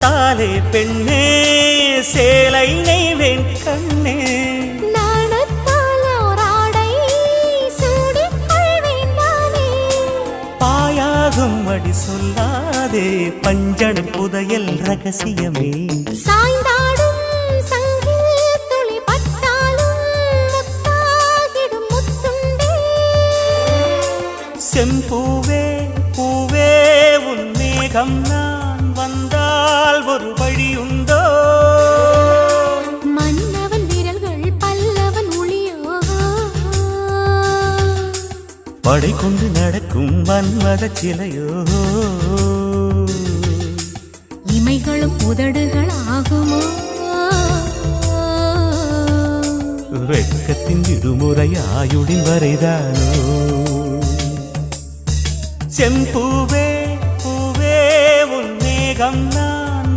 தாலே பெண்ணே சேலை நெய்வேன் கண்ணே. அடி சொல்லாதே பஞ்சணம் புதையல் ரகசியமே. சாய்ந்தாடும் சங்கில் துளி பட்டாலும் முத்தாகிடும் முத்துண்டே. செம்பூவே பூவே உன் மேகம் நான் வந்தால் ஒரு வழியுண்டோ? மன்னவன் விரல்கள் பல்லவன் ஒளியோ படை கொண்டு நடக்கும் வன்மத சிலையோ? இமைகளும் உதடுகள் ஆகுமோ வெட்கத்தின் விடுமுறை வரைதானோ? செம்பூவே மேகம் நான்